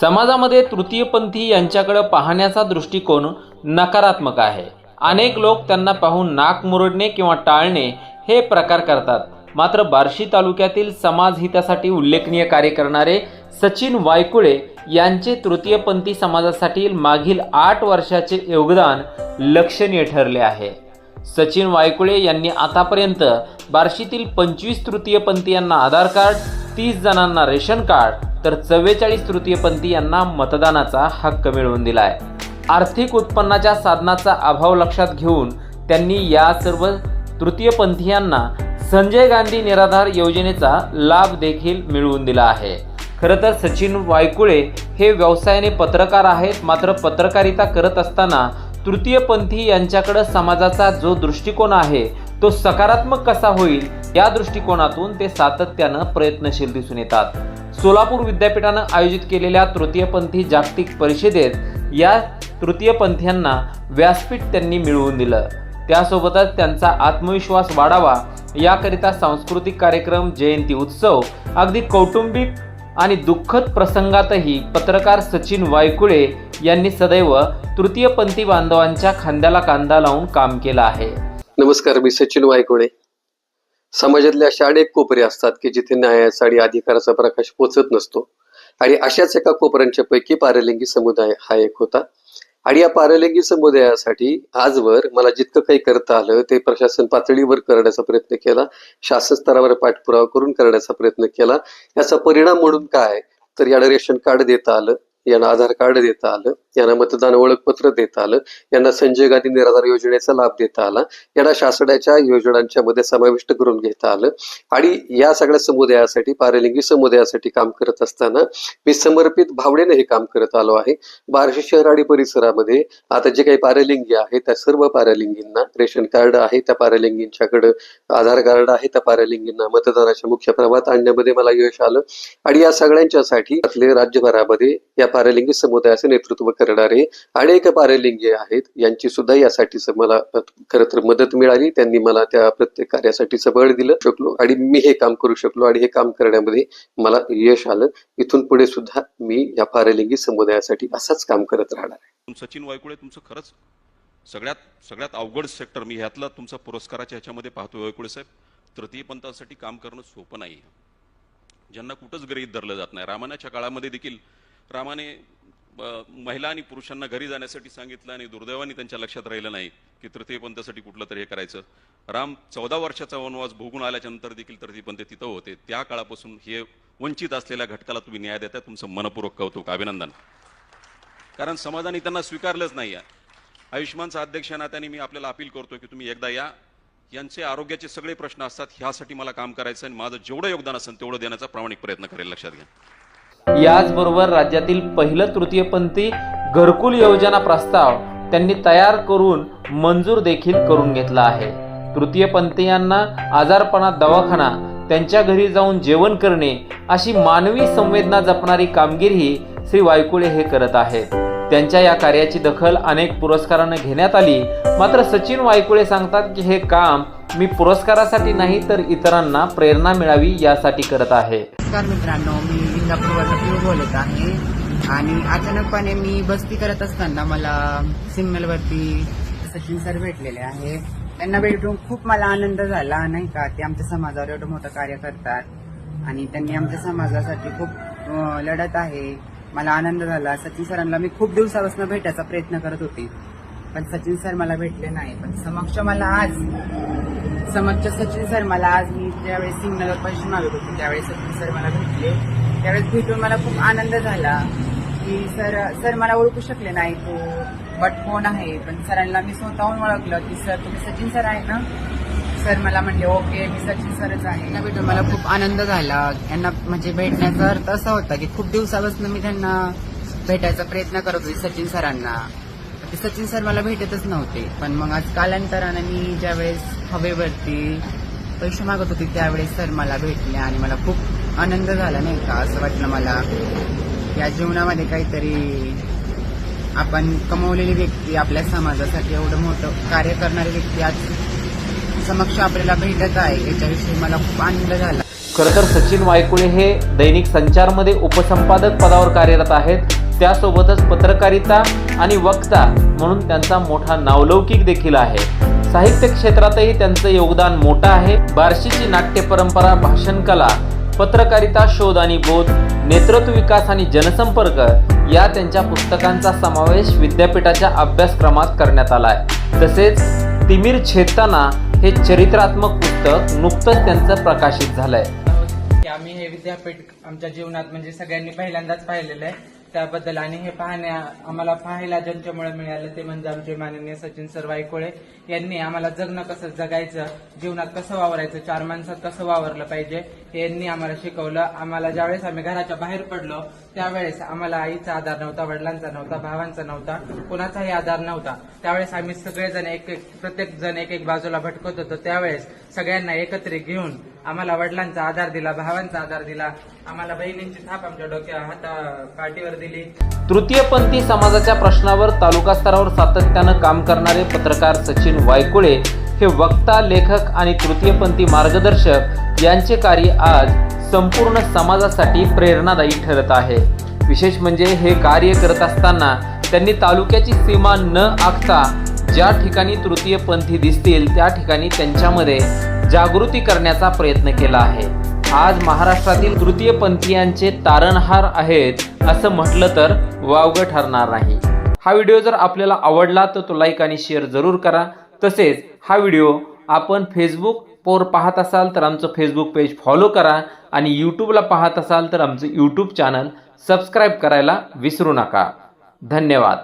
समाजामध्ये तृतीयपंथी यांच्याकडे पाहण्याचा दृष्टिकोन नकारात्मक आहे. अनेक लोक त्यांना पाहून नाक मुरडणे किंवा टाळणे हे प्रकार करतात. मात्र बार्शी तालुक्यातील समाज हितासाठी उल्लेखनीय कार्य करणारे सचिन वायकुळे यांचे तृतीयपंथी समाजासाठी मागील आठ वर्षाचे योगदान लक्षणीय ठरले आहे. सचिन वायकुळे यांनी आतापर्यंत बार्शीतील पंचवीस तृतीयपंथीयांना आधार कार्ड तीस जणांना रेशन कार्ड तर चव्वेचाळीस तृतीयपंथी यांना मतदानाचा हक्क मिळवून दिला आहे आर्थिक उत्पन्नाच्या साधनाचा अभाव लक्षात घेऊन त्यांनी या सर्व तृतीयपंथीयांना संजय गांधी निराधार योजनेचा लाभ देखील मिळवून दिला आहे. खरं तर सचिन वायकुळे हे व्यवसायाने पत्रकार आहेत मात्र पत्रकारिता करत असताना तृतीयपंथी यांच्याकडे समाजाचा जो दृष्टिकोन आहे तो सकारात्मक कसा होईल या दृष्टिकोनातून ते सातत्यानं प्रयत्नशील दिसून येतात. सोलापूर विद्यापीठानं आयोजित केलेल्या तृतीयपंथी जागतिक परिषदेत या तृतीयपंथीयांना व्यासपीठ त्यांनी मिळवून दिलं. त्यासोबतच त्यांचा आत्मविश्वास वाढावा याकरिता सांस्कृतिक कार्यक्रम जयंती उत्सव अगदी कौटुंबिक आणि दुःखद प्रसंगातही पत्रकार सचिन वायकुळे यांनी सदैव तृतीयपंथी बांधवांच्या खांद्याला कांदा लावून काम केलं आहे. नमस्कार मी सचिन वायकुळे. समाजातले अशा अनेक कोपरे असतात की जिथे न्यायाचा आणि अधिकाराचा प्रकाश पोचत नसतो. आणि अशाच एका कोपऱ्यांच्या पैकी पारलिंगी समुदाय हा एक होता. आणि या पारलिंगी समुदायासाठी आजवर मला जितकं काही करता आलं ते प्रशासन पातळीवर करण्याचा प्रयत्न केला शासन स्तरावर पाठपुरावा करून करण्याचा प्रयत्न केला. याचा परिणाम म्हणून काय? तर यांना रेशन कार्ड देता आलं यांना आधार कार्ड देता आलं यांना मतदान ओळखपत्र देता आलं. यांना संजय गांधी निराधार योजनेचा लाभ देता आला. यांना शासनाच्या योजनांच्या मध्ये समाविष्ट करून घेता आलं. आणि या सगळ्या समुदायासाठी पारलिंगी समुदायासाठी काम करत असताना मी समर्पित भावनेने हे काम करत आलो आहे. बार्शी शहर आणि परिसरामध्ये आता जे काही पारलिंगी आहेत त्या सर्व पारलिंगींना रेशन कार्ड आहे त्या पारलिंगींच्याकडं आधार कार्ड आहे त्या पारलिंगींना मतदानाच्या मुख्य प्रभात आणण्यामध्ये मला यश आलं. आणि या सगळ्यांच्यासाठी आपले राज्यभरामध्ये या पारलिंगी समुदायाचे नेतृत्व करणारे अनेक पारलिंगी आहेत. यांची सुद्धा यासाठी मला खरं तर मदत मिळाली. त्यांनी मला त्या प्रत्येक कार्यासाठीचं बळ दिलं शकलो आणि मी हे काम करू शकलो आणि हे काम करण्यामध्ये मला यश आलं. इथून पुढे सुद्धा मी या पारलिंगी समुदायासाठी असंच काम करत राहणार आहे. सचिन वायकुळे तुमचं खरंच सगळ्यात सगळ्यात अवघड सेक्टर मी ह्यातला तुमचा पुरस्काराच्या ह्याच्यामध्ये पाहतो वायकुळे साहेब. तृतीयपंथासाठी काम करणं सोपं नाही ज्यांना कुठंच गृहीत धरलं जात नाही. रामानाच्या काळामध्ये देखील रामाने महिला आणि पुरुषांना घरी जाण्यासाठी सांगितलं आणि दुर्दैवाने त्यांच्या लक्षात राहिलं नाही की तृतीयपंथासाठी कुठलं तरी हे करायचं. राम चौदा वर्षाचा वनवास भोगून आल्याच्या देखील तृतीयपंथ तिथं होते. त्या काळापासून हे वंचित असलेल्या घटकाला तुम्ही न्याय देताय तुमचं मनपूर्वक कौतुक अभिनंदन. कारण समाजाने त्यांना स्वीकारलंच नाही आहे. आयुष्यमानचा अध्यक्ष नात्याने मी आपल्याला अपील करतो की तुम्ही एकदा या. यांचे आरोग्याचे सगळे प्रश्न असतात ह्यासाठी मला काम करायचं आणि माझं जेवढं योगदान असेल तेवढं देण्याचा प्रामाणिक प्रयत्न करेल लक्षात घ्या. याचबरोबर राज्यातील पहिलं तृतीयपंथी घरकुल योजना प्रस्ताव त्यांनी तयार करून मंजूर देखील करून घेतला आहे. तृतीयपंथीयांना आजारपणा दवाखाना त्यांच्या घरी जाऊन जेवण करणे अशी मानवी संवेदना जपणारी कामगिरी श्री वायकुळे हे करत आहेत. त्यांच्या या कार्याची दखल अनेक पुरस्कारांना घेण्यात आली. मात्र सचिन वायकुळे सांगतात की हे काम मी पुरस्कारासाठी नाही तर इतरांना प्रेरणा मिळावी यासाठी करत आहे. मित्रांनो मी इंदापूरवरचा पिऊ बोलत आहे. आणि अचानकपणे मी बस्ती करत असताना मला सिग्नलवरती सचिन सर भेटलेले आहे. त्यांना भेटून खूप मला आनंद झाला नाही का? ते आमच्या समाजावर एवढं मोठं कार्य करतात. आणि त्यांनी आमच्या समाजासाठी खूप लढत आहे. मला आनंद झाला. सचिन सरांना मी खूप दिवसापासून भेटायचा प्रयत्न करत होते. पण सचिन सर मला भेटले नाही. पण समक्ष मला आज समक्ष सचिन सर मला आज मी ज्यावेळेस सिग्नलवर पैसे मागत होते त्यावेळेस सचिन सर मला भेटले. त्यावेळेस भेटून मला खूप आनंद झाला की सर सर मला ओळखू शकले नाही तो बट फोन आहे? पण सरांना मी स्वतःहून ओळखलं की सर तुम्ही सचिन सर आहे ना? सर मला म्हणले ओके मी सचिन सरच आहे. त्यांना भेटून मला खूप आनंद झाला. यांना म्हणजे भेटण्याचा अर्थ असा होता की खूप दिवसापासून मी त्यांना भेटायचा प्रयत्न करत होते सचिन सरांना. ते सचिन सर मला भेटतच नव्हते. पण मग आज कालांतराने मी ज्यावेळेस हवेवरती पैसे मागत होते त्यावेळेस सर मला भेटले आणि मला खूप आनंद झाला नाही का असं वाटलं मला? या जीवनामध्ये काहीतरी आपण कमवलेली व्यक्ती आपल्या समाजासाठी एवढं मोठं कार्य करणारी व्यक्ती आज समक्ष आपल्याला भेटत आहे. याच्याविषयी मला खूप आनंद झाला. खरं तर सचिन वायकुळे हे दैनिक संचारमध्ये उपसंपादक पदावर कार्यरत आहेत. त्यासोबतच पत्रकारिता आणि वक्ता म्हणून त्यांचा मोठा नावलौकिक देखील आहे. साहित्य क्षेत्रातही त्यांचं योगदान मोठं आहे. बार्शीची नाट्य परंपरा भाषण कला पत्रकारिता शोध आणि बोध नेतृत्व विकास आणि जनसंपर्क या त्यांच्या पुस्तकांचा समावेश विद्यापीठाच्या अभ्यासक्रमात करण्यात आला आहे. तसेच तिमीर छेदताना हे चरित्रात्मक पुस्तक नुकतंच त्यांचं प्रकाशित झालंय. आम्ही हे विद्यापीठ आमच्या जीवनात म्हणजे सगळ्यांनी पहिल्यांदाच पाहिलेलं आहे. त्याबद्दल आणि हे पाहण्या आम्हाला पाहायला ज्यांच्यामुळे मिळालं ते म्हणजे आमचे माननीय सचिन सर वायकोळे यांनी आम्हाला जगणं कसं जगायचं जीवनात कसं वावरायचं चार माणसात कसं वावरलं पाहिजे हे यांनी आम्हाला शिकवलं. आम्हाला ज्यावेळेस आम्ही घराच्या बाहेर पडलो त्यावेळेस आम्हाला आईचा आधार नव्हता वडिलांचा नव्हता भावांचा नव्हता कोणाचाही आधार नव्हता. त्यावेळेस आम्ही सगळेजण एक एक प्रत्येक जण एक एक बाजूला भटकत होतो. त्यावेळेस सगळ्यांना एकत्रित घेऊन आम्हाला वडिलांचा आधार दिला भावांचा आधार दिला. आम्हाला बहिणींची थाप आमच्या डोक्या हाता पाठीवर दिली. तृतीयपंथी समाजाच्या प्रश्नावर तालुका स्तरावर सातत्यानं काम करणारे पत्रकार सचिन वायकुळे हे वक्ता लेखक आणि तृतीयपंथी मार्गदर्शक यांचे कार्य आज संपूर्ण समाजासाठी प्रेरणादायी ठरत आहे. विशेष म्हणजे हे कार्य करत असताना त्यांनी तालुक्याची सीमा न आखता ज्या ठिकाणी तृतीयपंथी दिसतील त्या ठिकाणी त्यांच्यामध्ये जागृती करण्याचा प्रयत्न केला आहे. आज महाराष्ट्रातील तृतीयपंथीयांचे तारणहार आहेत असं म्हटलं तर वावगं ठरणार नाही. हा व्हिडिओ जर आपल्याला आवडला तर तो लाईक आणि शेअर जरूर करा. तसेच हा व्हिडिओ आपण फेसबुक पोर पाहत असाल तर आमचं फेसबुक पेज फॉलो करा आणि यूट्यूबला पाहत असाल तर आमचं यूट्यूब चॅनल सबस्क्राईब करायला विसरू नका. धन्यवाद.